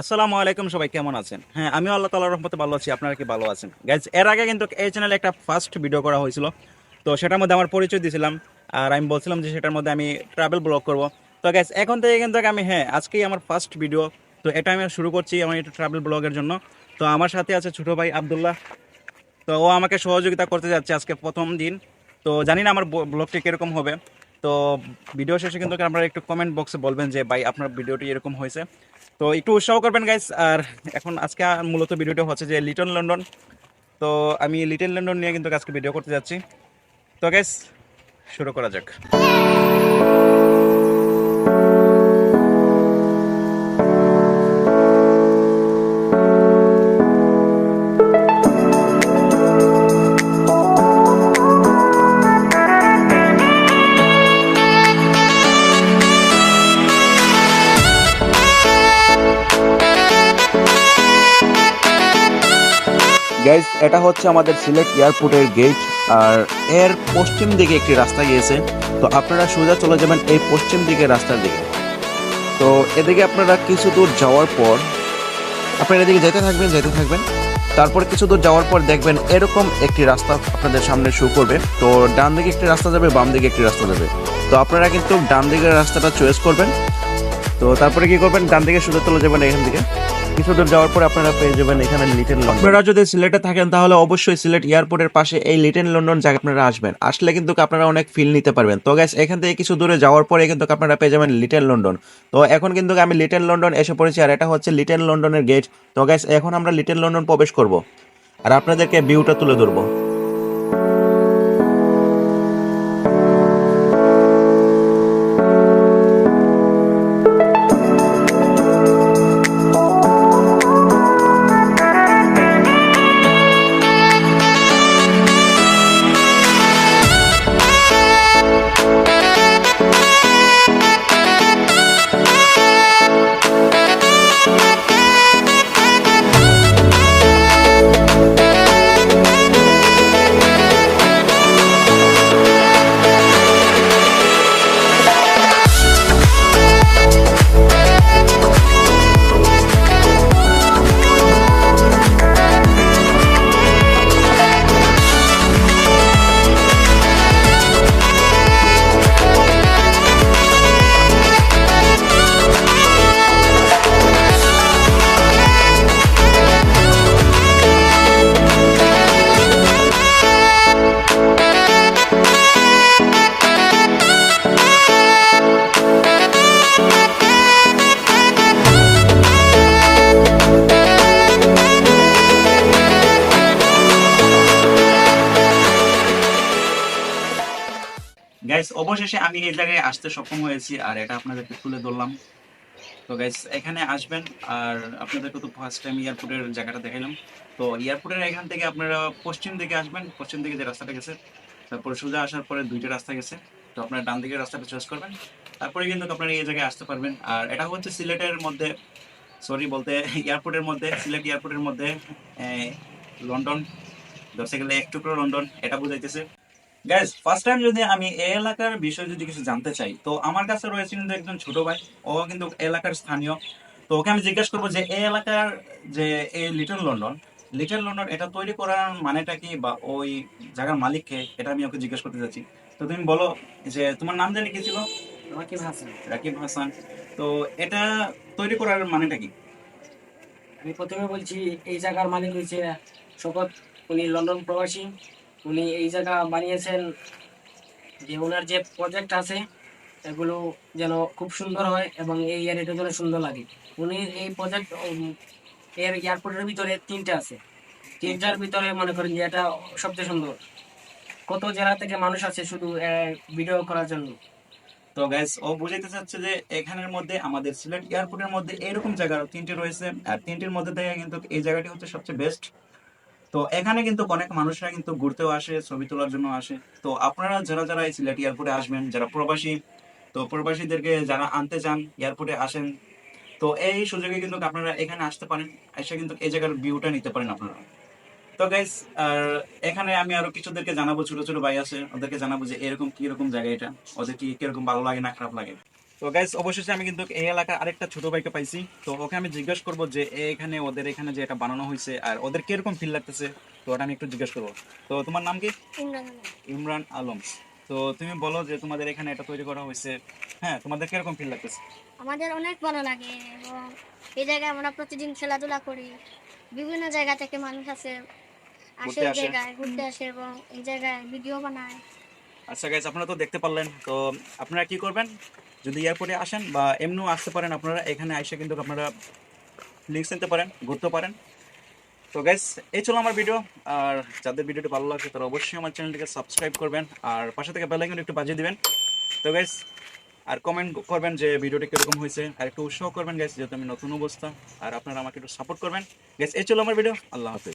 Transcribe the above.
আসসালামু আলাইকুম সবাই, কেমন আছেন? হ্যাঁ আমি আল্লাহ তালার রহমতে ভালো আছি, আপনারা কি ভালো আছেন? গাইজ এর আগে কিন্তু এই চ্যানেলে একটা ফার্স্ট ভিডিও করা হয়েছিল। তো সেটার মধ্যে আমার পরিচয় দিয়েছিলাম, আর আমি বলছিলাম যে সেটার মধ্যে আমি ট্রাভেল ব্লগ করব। তো গাইজ এখন থেকে কিন্তু আমি হ্যাঁ আজকেই আমার ফার্স্ট ভিডিও তো এটা আমি শুরু করছি আমার একটু ট্রাভেল ব্লগের জন্য। তো আমার সাথে আছে ছোটো ভাই আবদুল্লাহ। তো ও আমাকে সহযোগিতা করতে যাচ্ছে আজকে প্রথম দিন। তো জানি না আমার ব্লগটি কীরকম হবে। তো ভিডিও শেষে কিন্তু আপনারা একটু কমেন্ট বক্সে বলবেন যে, ভাই, আপনার ভিডিওটি এরকম হয়েছে। তো একটু উৎসাহ করবেন গাইস আর এখন আজকে মূলত ভিডিওটা হচ্ছে যে লিটল লন্ডন তো আমি লিটল লন্ডন নিয়ে কিন্তু আজকে ভিডিও করতে যাচ্ছি। তো গাইস শুরু করা যাক। গাইজ এটা হচ্ছে আমাদের সিলেট এয়ারপোর্টের গেট আর এর পশ্চিম দিকে একটি রাস্তা গিয়েছে। তো আপনারা সোজা চলে যাবেন এই পশ্চিম দিকে রাস্তার দিকে। তো এদিকে আপনারা কিছু দূর যাওয়ার পর, আপনারা এদিকে যেতে থাকবেন যেতে থাকবেন। তারপর কিছু দূর যাওয়ার পর দেখবেন এরকম একটি রাস্তা আপনাদের সামনে শো করবে। তো ডান দিকে একটি রাস্তা যাবে, বাম দিকে একটি রাস্তা যাবে। তো আপনারা কিন্তু ডান দিকের রাস্তাটা চয়েস করবেন। তো তারপরে কি করবেন? ডান দিকে সোজা চলে যাবেন এখান থেকে কিছু দূর যাওয়ার পর আপনারা পেয়ে যাবেন এখানে লিটল লন্ডন আপনারা যদি সিলেটে থাকেন, তাহলে অবশ্যই সিলেট এয়ারপোর্টের পাশে এই লিটল লন্ডন জায়গা আপনারা আসবেন। আসলে কিন্তু আপনারা অনেক ফিল নিতে পারবেন। তো গ্যাস এখান থেকে কিছু দূরে যাওয়ার পরে কিন্তু আপনারা পেয়ে যাবেন লিটল লন্ডন তো এখন কিন্তু আমি লিটল লন্ডন এসে পড়েছি, আর এটা হচ্ছে লিটল লন্ডনের গেট তো গ্যাস এখন আমরা লিটল লন্ডন প্রবেশ করব, আর আপনাদেরকে ভিউটা তুলে ধরবো। গাইস অবশেষে আমি এই জায়গায় আসতে সক্ষম হয়েছি আর এটা আপনাদেরকে তুলে ধরলাম। তো গাইস এখানে আসবেন আর আপনাদেরকে তো ফার্স্ট টাইম এয়ারপোর্টের জায়গাটা দেখাইলাম। তো এয়ারপোর্টের এখান থেকে আপনারা পশ্চিম দিকে আসবেন। পশ্চিম দিকে যে রাস্তাটা গেছে, তারপরে সোজা আসার পরে দুইটা রাস্তা গেছে। তো আপনারা ডান দিকের রাস্তাটা চয়েস করবেন। তারপরে কিন্তু আপনারা এই জায়গায় আসতে পারবেন। আর এটা হচ্ছে সিলেটের মধ্যে সরি বলতে এয়ারপোর্টের মধ্যে, সিলেট এয়ারপোর্টের মধ্যে লন্ডন। ধরতে গেলে এক টুকরো লন্ডন, এটা বোঝাইতেছে। গাইজ ফার্স্ট টাইম যদি আমি এই এলাকার বিষয়ে যদি কিছু জানতে চাই তো আমার কাছে রয়েছে কিন্তু একজন ছোট ভাই ও কিন্তু এলাকার স্থানীয়। তো ওকে আমি জিজ্ঞেস করব যে এই এলাকার যে এই লিটল লন্ডন লিটল লন্ডন এটা তৈরি করার মানেটা কি বা ওই জায়গার মালিককে এটা আমি ওকে জিজ্ঞেস করতে যাচ্ছি। তো তুমি বলো যে তোমার নাম জানি কি ছিল? রাকিব হাসান। রাকিব হাসান। তো এটা তৈরি করার মানেটা কি? আমি প্রথমে বলছি এই জায়গার মালিক হয়েছে শকত উনি লন্ডন প্রবাসী। উনি এই জায়গা বানিয়েছেন যে ওনার যে প্রজেক্ট আছে, এগুলো যেন খুব সুন্দর হয় এবং এই এরিয়াটা যেন সুন্দর লাগে। উনি এই প্রজেক্ট এর এয়ারপোর্টের ভিতরে তিনটা আছে। তিনটার ভিতরে মনে করেন যে এটা সবচেয়ে সুন্দর। কত জেলা থেকে মানুষ আছে শুধু ভিডিও করার জন্য। তো গ্যাস ও বুঝাইতে চাচ্ছে যে এখানের মধ্যে, আমাদের সিলেট এয়ারপোর্টের মধ্যে এরকম জায়গা তিনটে রয়েছে। আর তিনটির মধ্যে থেকে কিন্তু এই জায়গাটি হচ্ছে সবচেয়ে বেস্ট তো এখানে কিন্তু অনেক মানুষরা কিন্তু ঘুরতেও আসে, ছবি তোলার জন্য আসে। তো আপনারা যারা যারা এই সিলেট এয়ারপোর্টে আসবেন, যারা প্রবাসী, তো প্রবাসীদেরকে যারা আনতে চান এয়ারপোর্টে আসেন, তো এই সুযোগে কিন্তু আপনারা এখানে আসতে পারেন, এসে কিন্তু এই জায়গার ভিউটা নিতে পারেন আপনারা। তো গাইস আর এখানে আমি আরও কিছুদেরকে জানাব, ছোট ছোট ভাই আছে, ওদেরকে জানাব যে এরকম কি রকম জায়গা এটা, ওদের কি কীরকম ভালো লাগে না খারাপ লাগে? তো গাইস অবশেষে আমি কিন্তু এই এলাকার আরেকটা ছোট ভাইকে পাইছি। তো ওকে আমি জিজ্ঞেস করব যে এখানে ওদের এখানে যে এটা বানানো হয়েছে আর ওদের কীরকম ফিল লাগতেছে? তো ওটা আমি একটু জিজ্ঞেস করব। তো তোমার নাম কি? ইমরান আলম। তো তুমি বলো যে তোমাদের এখানে এটা তৈরি করা হয়েছে। হ্যাঁ তোমাদের কীরকম ফিল লাগতেছে? আমাদের অনেক ভালো লাগে এবং এই জায়গায় আমরা প্রতিদিন খেলাধুলা করি। বিভিন্ন জায়গা থেকে মানুষ আসে আসে। জায়গায় ঘুরতে আসে এবং এই জায়গায় ভিডিও বানায়। আচ্ছা গাইজ আপনারা তো দেখতে পারলেন। তো আপনারা কি করবেন? যদি এয়ারপোর্টে আসেন বা এমনিও আসতে পারেন আপনারা, এখানে এসে কিন্তু আপনারা লিঙ্কস নিতে পারেন, ঘুরতে পারেন। তো গাইজ এই ছিল আমার ভিডিও আর যাদের ভিডিওটি ভালো লাগছে, তারা অবশ্যই আমার চ্যানেলটিকে সাবস্ক্রাইব করবেন। আর পাশে থেকে বেল আইকন একটু বাজিয়ে দিবেন। তো গাইজ আর কমেন্ট করবেন যে ভিডিওটি কীরকম হয়েছে। আর একটু উৎসাহ করবেন গাইজ যেহেতু আমি নতুন অবস্থা। আর আপনারা আমাকে একটু সাপোর্ট করবেন। গাইজ এই ছিল আমার ভিডিও আল্লাহ হাফিজ।